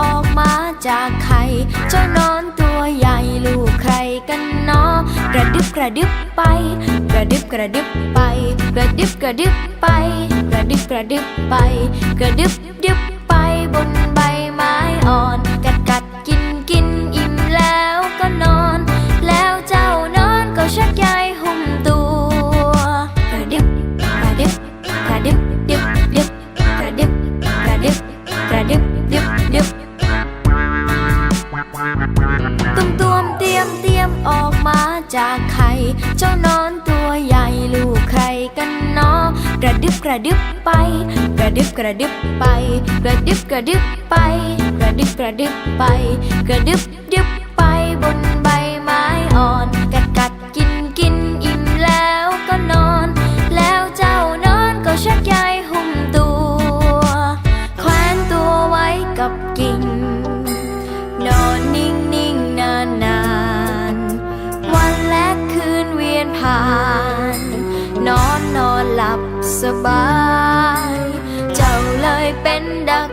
ออกมาจากไข่เจ้านอนตัวใหญ่ลูกใครกันเนาะกระดึบกระดึบไป กระดึบกระดึบไป กระดึบกระดึบไป กระดึบกระดึบไป กระดึบดึบ ออกมาจากไข่เจ้านอนตัวใหญ่ลูกใครกันเนาะกระดึบกระดึบไป กระดึบกระดึบไป กระดึบกระดึบไป กระดึบกระดึบไป กระดึบดึบไปบนใบไม้อ่อนกัดกัดกินกินอิ่มแล้วก็นอน แล้วเจ้านอนก็ชักใยหุ้มตัวแขวนตัวไว้กับกิ่ง สบาย เจ้าเลยเป็นดัก